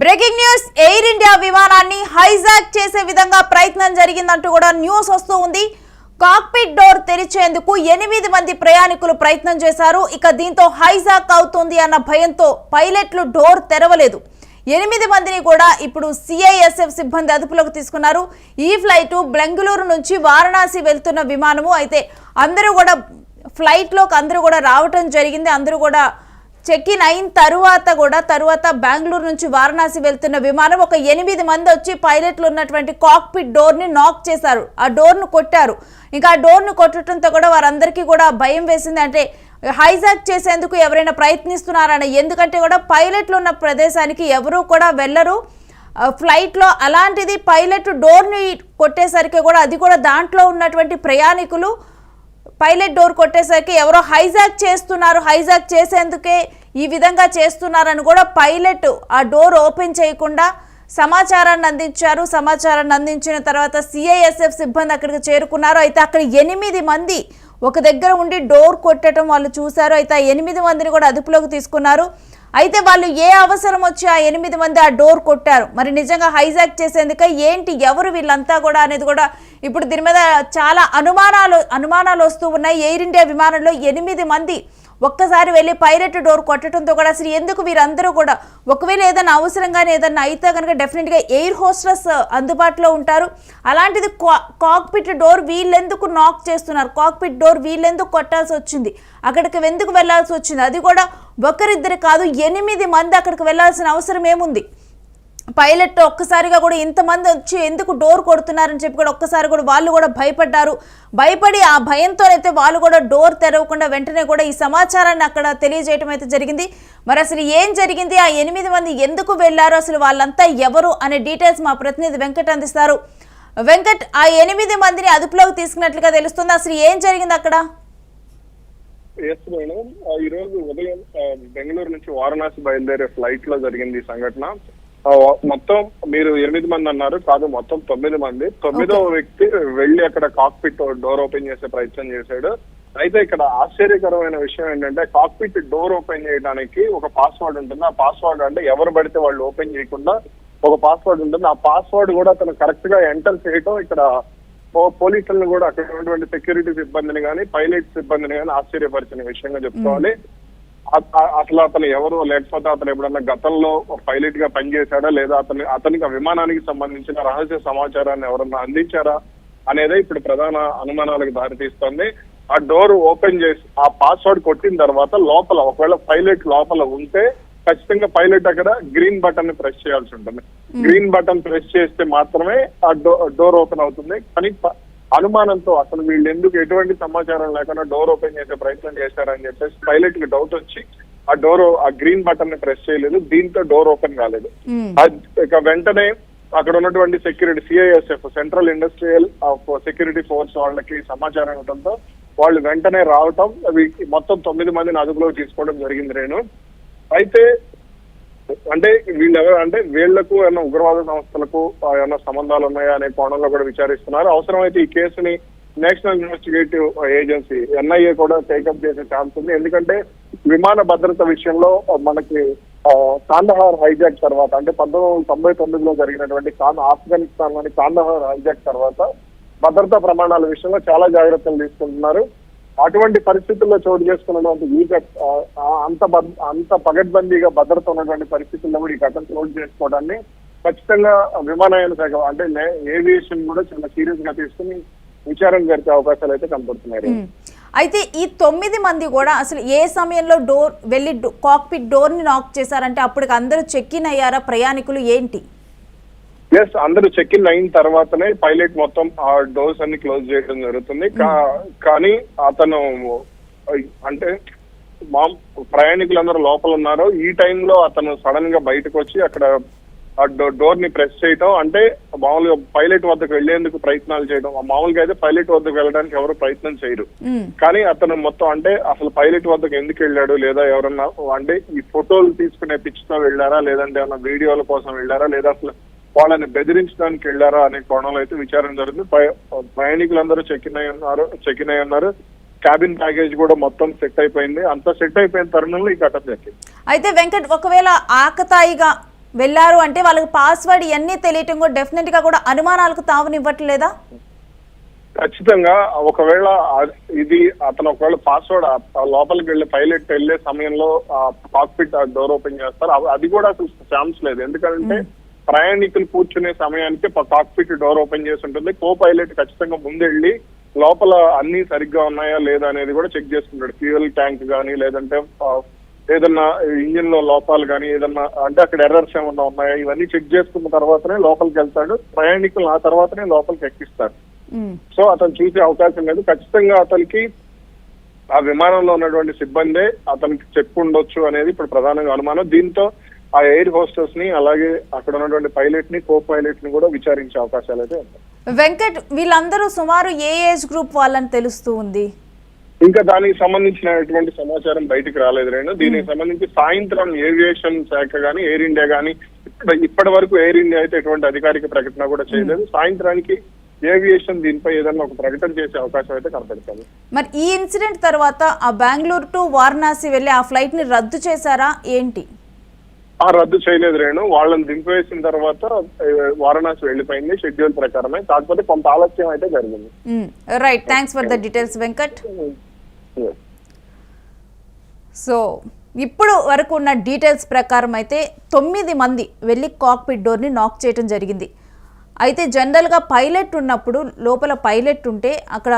Breaking news air India విమానాన్ని hijack చేసే విధంగా ప్రయత్నం జరిగిందంటూ కూడా న్యూస్ వస్తూ ఉంది. కాక్పిట్ డోర్ తెరిచేందుకు ఎనిమిది మంది ప్రయాణికులు ప్రయత్నం చేశారు. ఇక దీంతో హైజాక్ అవుతుంది అన్న భయంతో పైలట్లు డోర్ తెరవలేదు. ఎనిమిది మందిని కూడా ఇప్పుడు సిఐఎస్ఎఫ్ సిబ్బంది అదుపులోకి తీసుకున్నారు. ఈ ఫ్లైట్ బెంగళూరు నుంచి వారణాసి వెళ్తున్న విమానము. అయితే అందరూ కూడా ఫ్లైట్లోకి అందరూ కూడా రావటం జరిగింది. అందరూ కూడా చెక్ ఇన్ అయిన తరువాత కూడా తరువాత బెంగళూరు నుంచి వారణాసి వెళ్తున్న విమానం ఒక ఎనిమిది మంది వచ్చి పైలట్లు ఉన్నటువంటి కాక్పిట్ డోర్ని నాక్ చేశారు. ఆ డోర్ను కొట్టారు. ఇంకా ఆ డోర్ను కొట్టడంతో కూడా వారందరికీ కూడా భయం వేసింది. అంటే హైజాక్ చేసేందుకు ఎవరైనా ప్రయత్నిస్తున్నారని ఎందుకంటే కూడా పైలట్లు ఉన్న ప్రదేశానికి ఎవరూ కూడా వెళ్ళరు. ఫ్లైట్లో అలాంటిది పైలట్ డోర్ని కొట్టేసరికి కూడా అది కూడా దాంట్లో ఉన్నటువంటి ప్రయాణికులు పైలట్ డోర్ కొట్టేసరికి ఎవరో హైజాక్ చేస్తున్నారు హైజాక్ చేసేందుకే ఈ విధంగా చేస్తున్నారని కూడా పైలట్ ఆ డోర్ ఓపెన్ చేయకుండా సమాచారాన్ని అందించారు. సమాచారాన్ని అందించిన తర్వాత సిఐఎస్ఎఫ్ సిబ్బంది అక్కడికి చేరుకున్నారు. అయితే అక్కడ ఎనిమిది మంది ఒక దగ్గర ఉండి డోర్ కొట్టడం వాళ్ళు చూశారు. అయితే ఆ ఎనిమిది మందిని కూడా అదుపులోకి తీసుకున్నారు. అయితే వాళ్ళు ఏ అవసరం వచ్చి ఆ ఎనిమిది మంది ఆ డోర్ కొట్టారు? మరి నిజంగా హైజాక్ చేసేందుక ఏంటి? ఎవరు వీళ్ళంతా కూడా అనేది కూడా ఇప్పుడు దీని మీద చాలా అనుమానాలు అనుమానాలు వస్తూ ఉన్నాయి. ఎయిర్ ఇండియా విమానంలో ఎనిమిది మంది ఒక్కసారి వెళ్ళి పైరెట్ డోర్ కొట్టడంతో కూడా అసలు ఎందుకు వీరందరూ కూడా ఒకవేళ ఏదైనా అవసరంగానే ఏదైనా అయితే కనుక డెఫినెట్గా ఎయిర్ హోస్టర్స్ అందుబాటులో ఉంటారు. అలాంటిది కాక్పిట్ డోర్ వీళ్ళెందుకు నాక్ చేస్తున్నారు? కాక్పిట్ డోర్ వీళ్ళెందుకు కొట్టాల్సి వచ్చింది? అక్కడికి ఎందుకు వెళ్ళాల్సి వచ్చింది? అది కూడా ఒకరిద్దరు కాదు ఎనిమిది మంది అక్కడికి వెళ్ళాల్సిన అవసరం ఏముంది? పైలట్ ఒక్కసారిగా కూడా ఇంతమంది వచ్చి ఎందుకు డోర్ కొడుతున్నారని చెప్పి కూడా ఒక్కసారి కూడా వాళ్ళు కూడా భయపడ్డారు. భయపడి ఆ భయంతోనైతే వాళ్ళు కూడా డోర్ తెరవకుండా వెంటనే కూడా ఈ సమాచారాన్ని అక్కడ తెలియజేయటం అయితే జరిగింది. మరి అసలు ఏం జరిగింది? ఆ ఎనిమిది మంది ఎందుకు వెళ్ళారు? అసలు వాళ్ళంతా ఎవరు? అనే డీటెయిల్స్ మా ప్రతినిధి వెంకట్ అందిస్తారు. వెంకట్ ఆ ఎనిమిది మందిని అదుపులోకి తీసుకున్నట్లుగా తెలుస్తుంది. అసలు ఏం జరిగింది అక్కడ? Yes madam. ఈ రోజు ఉదయం బెంగళూరు నుంచి వారణాసి బయలుదేరే ఫ్లైట్లో జరిగింది ఈ సంఘటన. మొత్తం మీరు ఎనిమిది మంది అన్నారు కాదు మొత్తం తొమ్మిది మంది. తొమ్మిదవ వ్యక్తి వెళ్ళి అక్కడ కాక్పిట్ డోర్ ఓపెన్ చేసే ప్రయత్నం చేశాడు. అయితే ఇక్కడ ఆశ్చర్యకరమైన విషయం ఏంటంటే కాక్పిట్ డోర్ ఓపెన్ చేయడానికి ఒక పాస్వర్డ్ ఉంటుంది. ఆ పాస్వర్డ్ అంటే ఎవరు పడితే వాళ్ళు ఓపెన్ చేయకుండా ఒక పాస్వర్డ్ ఉంటుంది. ఆ పాస్వర్డ్ కూడా అతను కరెక్ట్గా ఎంటర్ చేయటం ఇక్కడ పోలీసులను కూడా అక్కడ ఉన్నటువంటి సెక్యూరిటీ సిబ్బందిని కానీ పైలట్ సిబ్బందిని కానీ ఆశ్చర్యపరిచిన విషయంగా చెప్పుకోవాలి. అసలు అతను ఎవరు లేకపోతే అతను ఎప్పుడన్నా గతంలో పైలట్గా పనిచేశాడా? లేదా అతని అతనికి ఆ విమానానికి సంబంధించిన రహస్య సమాచారాన్ని ఎవరన్నా అందించారా? అనేదే ఇప్పుడు ప్రధాన అనుమానాలకు దారితీస్తుంది. ఆ డోర్ ఓపెన్ చేసి ఆ పాస్వర్డ్ కొట్టిన తర్వాత లోపల ఒకవేళ పైలట్ లోపల ఉంటే ఖచ్చితంగా పైలట్ అక్కడ గ్రీన్ బటన్ని ప్రెస్ చేయాల్సి ఉంటుంది. గ్రీన్ బటన్ ప్రెస్ చేస్తే మాత్రమే ఆ డోర్ ఓపెన్ అవుతుంది. కానీ అనుమానంతో అసలు వీళ్ళు ఎందుకు ఎటువంటి సమాచారం లేకుండా డోర్ ఓపెన్ చేసే ప్రయత్నం చేశారని చెప్పేసి పైలట్కి డౌట్ వచ్చి ఆ డోర్ ఆ గ్రీన్ బటన్ని ప్రెస్ చేయలేదు. దీంతో డోర్ ఓపెన్ కాలేదు. అది ఇక వెంటనే అక్కడ ఉన్నటువంటి security CISF central industrial security force వాళ్ళకి సమాచారం ఇవ్వడంతో వాళ్ళు వెంటనే రావటం అవి మొత్తం తొమ్మిది మందిని అదుపులోకి తీసుకోవడం జరిగింది నేను అయితే అంటే వీళ్ళెవరు అంటే వీళ్ళకు ఏమైనా ఉగ్రవాద సంస్థలకు ఏమైనా సంబంధాలు ఉన్నాయా అనే కోణంలో కూడా విచారిస్తున్నారు. అవసరమైతే ఈ కేసుని నేషనల్ ఇన్వెస్టిగేటివ్ ఏజెన్సీ ఎన్ఐఏ కూడా టేకప్ చేసే ఛాన్స్ ఉంది. ఎందుకంటే విమాన భద్రత విషయంలో మనకి ఆ, కాందహార్ హైజాక్ తర్వాత అంటే పంతొమ్మిది వందల తొంభై తొమ్మిదిలో జరిగినటువంటి కాన్ ఆఫ్ఘనిస్తాన్లోని కాందహార్ హైజాక్ తర్వాత భద్రతా ప్రమాణాల విషయంలో చాలా జాగ్రత్తలు తీసుకుంటున్నారు. అటువంటి పరిస్థితుల్లో చోటు చేసుకున్నటువంటి ఈ అంత అంత పగడ్బందీగా భద్రత ఉన్నటువంటి పరిస్థితుల్లో కూడా ఈ ఘటన చోటు చేసుకోవడాన్ని ఖచ్చితంగా విమానయాన శాఖ అంటే ఏవియేషన్ కూడా చాలా సీరియస్గా తీసుకుని విచారణ జరిపే అవకాశాలు అయితే కనపడుతున్నాయి అయితే ఈ తొమ్మిది మంది కూడా అసలు ఏ సమయంలో డోర్ వెళ్ళి కాక్పిట్ డోర్ని నాక్ చేశారంటే అప్పటికి అందరూ చెక్ ఇన్ అయ్యారా? ప్రయాణికులు ఏంటి? ఎస్ అందరూ చెక్ ఇన్ అయిన తర్వాతనే పైలట్ మొత్తం ఆ డోర్స్ అన్ని క్లోజ్ చేయడం జరుగుతుంది. కా- కానీ అతను అంటే మా ప్రయాణికులందరూ లోపల ఉన్నారు. ఈ టైంలో అతను సడన్గా బయటకు వచ్చి అక్కడ ఆ డోర్ని ప్రెస్ చేయటం అంటే మామూలుగా పైలట్ వద్దకు వెళ్ళేందుకు ప్రయత్నాలు చేయడం మామూలుగా అయితే పైలట్ వద్దకు వెళ్ళడానికి ఎవరు ప్రయత్నం చేయరు. మ్మ్. కానీ అతను మొత్తం అంటే అసలు పైలట్ వద్దకు ఎందుకు వెళ్ళాడు లేదా ఎవరన్నా అంటే ఈ ఫోటోలు తీసుకునే పిచ్తో వెళ్ళారా లేదంటే ఏమన్నా వీడియోల కోసం వెళ్ళారా లేదా అసలు వాళ్ళని బెదిరించడానికి వెళ్ళారా అనే కోణంలో అయితే విచారణ జరుగుతుంది పై- ప్రయాణికులందరూ చెక్ అయి ఉన్నారు చెక్ అయి ఉన్నారు. క్యాబిన్ ప్యాకేజ్ కూడా మొత్తం సెట్ అయిపోయింది. అంతా సెట్ అయిపోయిన తరుణంలో ఈ ఘటన జరిగింది. అయితే వెంకట్ ఒకవేళ ఆకతాయిగా వెళ్ళారు అంటే వాళ్ళకి పాస్వర్డ్ ఇవన్నీ తెలియటం కూడా డెఫినెట్గా కూడా అనుమానాలకు తావునివ్వట్లేదా? ఖచ్చితంగా. ఒకవేళ ఇది అతను ఒకవేళ పాస్వర్డ్ లోపలికి వెళ్ళి పైలట్ వెళ్ళే సమయంలో కాక్పిట్ డోర్ ఓపెన్ చేస్తారు. అది కూడా అసలు ఛాన్స్ లేదు. ఎందుకంటే ప్రయాణికులు కూర్చునే సమయానికి కాక్పిట్ డోర్ ఓపెన్ చేసి ఉంటుంది. కో పైలట్ ఖచ్చితంగా ముందెళ్ళి లోపల అన్ని సరిగ్గా ఉన్నాయా లేదా అనేది కూడా చెక్ చేసుకుంటాడు. ఫ్యూయల్ ట్యాంక్ కానీ లేదంటే ఏదన్నా ఇంజిన్లో లోపాలు కానీ ఏదన్నా అంటే అక్కడ ఎర్రర్స్ ఏమన్నా ఉన్నాయా ఇవన్నీ చెక్ చేసుకున్న తర్వాతనే లోపలికి వెళ్తాడు. ప్రయాణికులు ఆ తర్వాతనే లోపలికి ఎక్కిస్తారు. సో అతను చూసే అవకాశం లేదు. ఖచ్చితంగా అతనికి ఆ విమానంలో ఉన్నటువంటి సిబ్బందే అతనికి చెప్పు ఉండొచ్చు అనేది ఇప్పుడు ప్రధానంగా అనుమానం. దీంతో ఆ ఎయిర్ హోస్టెస్ని అలాగే అక్కడ ఉన్నటువంటి పైలట్ని కో పైలట్ని కూడా విచారించే అవకాశాలు అయితే ఉన్నాయి. వెంకట్ వీళ్ళందరూ సుమారు ఏ ఏజ్ గ్రూప్ వాళ్ళని తెలుస్తూ ఉంది? ఇంకా దానికి సంబంధించినటువంటి సమాచారం బయటికి రాలేదు రేణు. దీనికి సంబంధించి సాయంత్రం ఏవియేషన్ శాఖ గానీ ఎయిర్ ఇండియా గానీ ఇప్పటి- వరకు ఎయిర్ ఇండియా అయితే ఎటువంటి అధికారిక ప్రకటన కూడా చేయలేదు. సాయంత్రానికి ఏవియేషన్ దీనిపై ఏదైనా ఒక ప్రకటన చేసే అవకాశం అయితే కనపడుతుంది. మరి ఈ ఇన్సిడెంట్ తర్వాత ఆ బెంగళూరు టు వారణాసి వెళ్ళి ఆ ఫ్లైట్ని రద్దు చేశారా? ఏంటి? రద్దు చేయలేదు రేణు. వాళ్ళని దింపివేసిన తర్వాత వారణాసి వెళ్ళిపోయింది షెడ్యూల్ ప్రకారమే. కాకపోతే కొంత ఆలస్యం అయితే జరిగింది. Right thanks for the details Venkat so ఇప్పుడు వరకు ఉన్న డీటెయిల్స్ ప్రకారం అయితే తొమ్మిది మంది వెళ్ళి కాక్పిట్ డోర్ని నాక్ చేయడం జరిగింది. అయితే జనరల్గా పైలట్ ఉన్నప్పుడు లోపల పైలట్ ఉంటే అక్కడ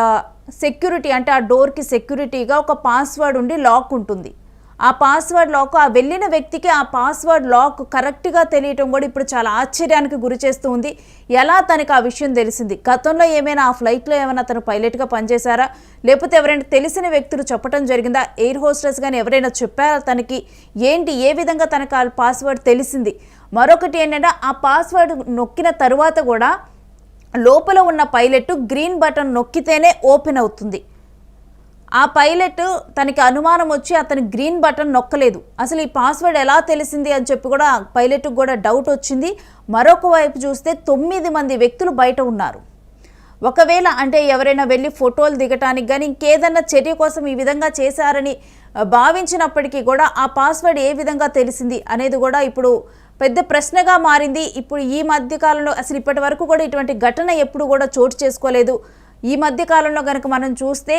సెక్యూరిటీ అంటే ఆ డోర్కి సెక్యూరిటీగా ఒక పాస్వర్డ్ ఉండి లాక్ ఉంటుంది. ఆ పాస్వర్డ్ లాక్ ఆ వెళ్ళిన వ్యక్తికి ఆ పాస్వర్డ్ లాక్ కరెక్ట్గా తెలియటం కూడా ఇప్పుడు చాలా ఆశ్చర్యానికి గురి చేస్తూ ఉంది. ఎలా తనకు ఆ విషయం తెలిసింది? గతంలో ఏమైనా ఆ ఫ్లైట్లో ఏమైనా తను పైలట్గా పనిచేశారా? లేకపోతే ఎవరైనా తెలిసిన వ్యక్తులు చెప్పడం జరిగిందా? ఎయిర్ హోస్టెస్ కానీ ఎవరైనా చెప్పారా తనకి? ఏంటి? ఏ విధంగా తనకు ఆ పాస్వర్డ్ తెలిసింది? మరొకటి ఏంటంటే ఆ పాస్వర్డ్ నొక్కిన తరువాత కూడా లోపల ఉన్న పైలట్ గ్రీన్ బటన్ నొక్కితేనే ఓపెన్ అవుతుంది. ఆ పైలట్ తనకి అనుమానం వచ్చి అతను గ్రీన్ బటన్ నొక్కలేదు. అసలు ఈ పాస్వర్డ్ ఎలా తెలిసింది అని చెప్పి కూడా పైలట్కి కూడా డౌట్ వచ్చింది. మరొక వైపు చూస్తే తొమ్మిది మంది వ్యక్తులు బయట ఉన్నారు. ఒకవేళ అంటే ఎవరైనా వెళ్ళి ఫోటోలు దిగటానికి కానీ ఇంకేదన్నా చర్య కోసం ఈ విధంగా చేశారని భావించినప్పటికీ కూడా ఆ పాస్వర్డ్ ఏ విధంగా తెలిసింది అనేది కూడా ఇప్పుడు పెద్ద ప్రశ్నగా మారింది. ఇప్పుడు ఈ మధ్య కాలంలో అసలు ఇప్పటి వరకు కూడా ఇటువంటి ఘటన ఎప్పుడు కూడా చోటు చేసుకోలేదు. ఈ మధ్య కాలంలో కనుక మనం చూస్తే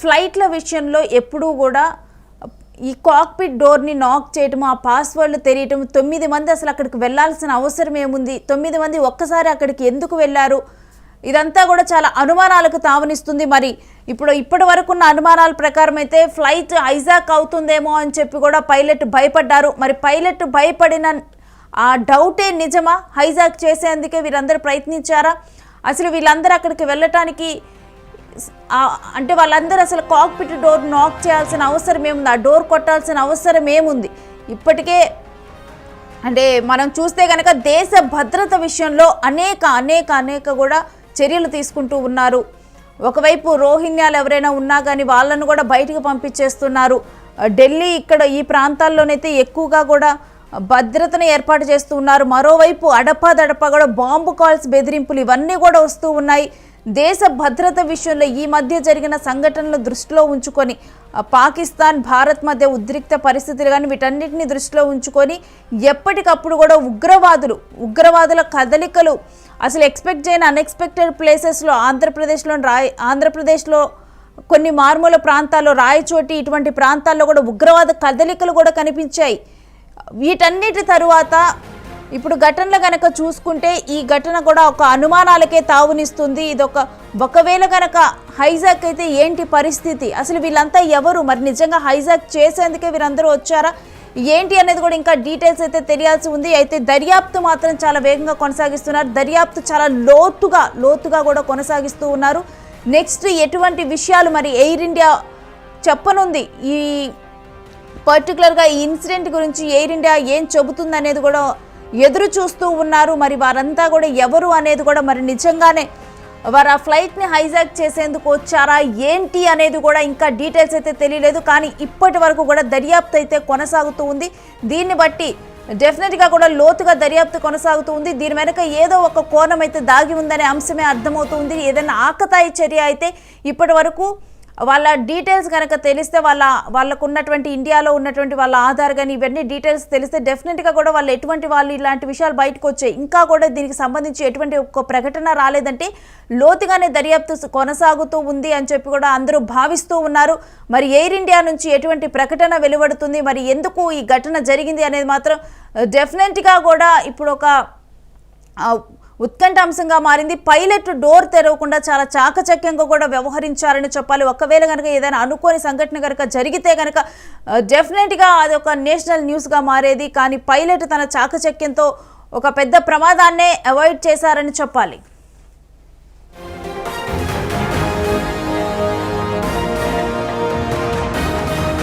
ఫ్లైట్ల విషయంలో ఎప్పుడూ కూడా ఈ కాక్పిట్ డోర్ని నాక్ చేయటం ఆ పాస్వర్డ్లు తెలియటం తొమ్మిది మంది అసలు అక్కడికి వెళ్ళాల్సిన అవసరం ఏముంది? తొమ్మిది మంది ఒక్కసారి అక్కడికి ఎందుకు వెళ్ళారు? ఇదంతా కూడా చాలా అనుమానాలకు తావనిస్తుంది. మరి ఇప్పుడు ఇప్పటి వరకు ఉన్న అనుమానాల ప్రకారం అయితే ఫ్లైట్ ఐజాక్ అవుతుందేమో అని చెప్పి కూడా పైలట్ భయపడ్డారు. మరి పైలట్ భయపడిన ఆ డౌటే నిజమా? హైజాక్ చేసేందుకే వీరందరూ ప్రయత్నించారా? అసలు వీళ్ళందరూ అక్కడికి వెళ్ళటానికి అంటే వాళ్ళందరూ అసలు కాక్పిట్ డోర్ నాక్ చేయాల్సిన అవసరం ఏముంది? ఆ డోర్ కొట్టాల్సిన అవసరం ఏముంది? ఇప్పటికే అంటే మనం చూస్తే కనుక దేశ భద్రత విషయంలో అనేక అనేక అనేక కూడా చర్యలు తీసుకుంటూ ఉన్నారు. ఒకవైపు రోహింగ్యాలు ఎవరైనా ఉన్నా కానీ వాళ్ళను కూడా బయటకు పంపించేస్తున్నారు. ఢిల్లీ ఇక్కడ ఈ ప్రాంతాల్లోనైతే ఎక్కువగా కూడా భద్రతను ఏర్పాటు చేస్తూ ఉన్నారు. మరోవైపు అడపాదడపా కూడా బాంబు కాల్స్ బెదిరింపులు ఇవన్నీ కూడా వస్తూ ఉన్నాయి. దేశ భద్రత విషయంలో ఈ మధ్య జరిగిన సంఘటనలు దృష్టిలో ఉంచుకొని పాకిస్తాన్ భారత్ మధ్య ఉద్రిక్త పరిస్థితులు కానీ వీటన్నిటిని దృష్టిలో ఉంచుకొని ఎప్పటికప్పుడు కూడా ఉగ్రవాదులు ఉగ్రవాదుల కదలికలు అసలు ఎక్స్పెక్ట్ చేయని అన్ఎక్స్పెక్టెడ్ ప్లేసెస్లో ఆంధ్రప్రదేశ్లో రాయ్ ఆంధ్రప్రదేశ్లో కొన్ని మారుమూల ప్రాంతాల్లో రాయచోటి ఇటువంటి ప్రాంతాల్లో కూడా ఉగ్రవాద కదలికలు కూడా కనిపించాయి. వీటన్నిటి తరువాత ఇప్పుడు ఘటనలు కనుక చూసుకుంటే ఈ ఘటన కూడా ఒక అనుమానాలకే తావునిస్తుంది. ఇదొక ఒకవేళ కనుక హైజాక్ అయితే ఏంటి పరిస్థితి? అసలు వీళ్ళంతా ఎవరు? మరి నిజంగా హైజాక్ చేసేందుకే వీరందరూ వచ్చారా? ఏంటి అనేది కూడా ఇంకా డీటెయిల్స్ అయితే తెలియాల్సి ఉంది. అయితే దర్యాప్తు మాత్రం చాలా వేగంగా కొనసాగిస్తున్నారు. దర్యాప్తు చాలా లోతుగా లోతుగా కూడా కొనసాగిస్తూ ఉన్నారు. నెక్స్ట్ ఎటువంటి విషయాలు మరి ఎయిర్ ఇండియా చెప్పనుంది? ఈ పర్టికులర్గా ఈ ఇన్సిడెంట్ గురించి ఎయిర్ ఇండియా ఏం చెబుతుంది అనేది కూడా ఎదురు చూస్తూ ఉన్నారు. మరి వారంతా కూడా ఎవరు అనేది కూడా మరి నిజంగానే వారు ఆ ఫ్లైట్ని హైజాక్ చేసేందుకు వచ్చారా? ఏంటి అనేది కూడా ఇంకా డీటెయిల్స్ అయితే తెలియలేదు. కానీ ఇప్పటి వరకు కూడా దర్యాప్తు అయితే కొనసాగుతూ ఉంది. దీన్ని బట్టి డెఫినెట్గా కూడా లోతుగా దర్యాప్తు కొనసాగుతూ ఉంది. దీని వెనుక ఏదో ఒక కోణం అయితే దాగి ఉందనే అంశమే అర్థమవుతుంది ఏదైనా ఆకతాయి చర్య అయితే ఇప్పటి వరకు వాళ్ళ డీటెయిల్స్ కనుక తెలిస్తే వాళ్ళ వాళ్ళకు ఉన్నటువంటి ఇండియాలో ఉన్నటువంటి వాళ్ళ ఆధార్ కానీ ఇవన్నీ డీటెయిల్స్ తెలిస్తే డెఫినెట్గా కూడా వాళ్ళు ఎటువంటి వాళ్ళు ఇలాంటి విషయాలు బయటకు వచ్చాయి ఇంకా కూడా దీనికి సంబంధించి ఎటువంటి ఒక్క ప్రకటన రాలేదంటే లోతుగానే దర్యాప్తు కొనసాగుతూ ఉంది అని చెప్పి కూడా అందరూ భావిస్తూ ఉన్నారు. మరి ఎయిర్ ఇండియా నుంచి ఎటువంటి ప్రకటన వెలువడుతుంది? మరి ఎందుకు ఈ ఘటన జరిగింది అనేది మాత్రం డెఫినెట్గా కూడా ఇప్పుడు ఒక ఉత్కంఠ అంశంగా మారింది. పైలట్ డోర్ తెరవకుండా చాలా చాకచక్యంగా కూడా వ్యవహరించారని చెప్పాలి. ఒకవేళ కనుక ఏదైనా అనుకోని సంఘటన కనుక జరిగితే కనుక డెఫినెట్గా అది ఒక నేషనల్ న్యూస్గా మారేది. కానీ పైలట్ తన చాకచక్యంతో ఒక పెద్ద ప్రమాదాన్నే అవాయిడ్ చేశారని చెప్పాలి.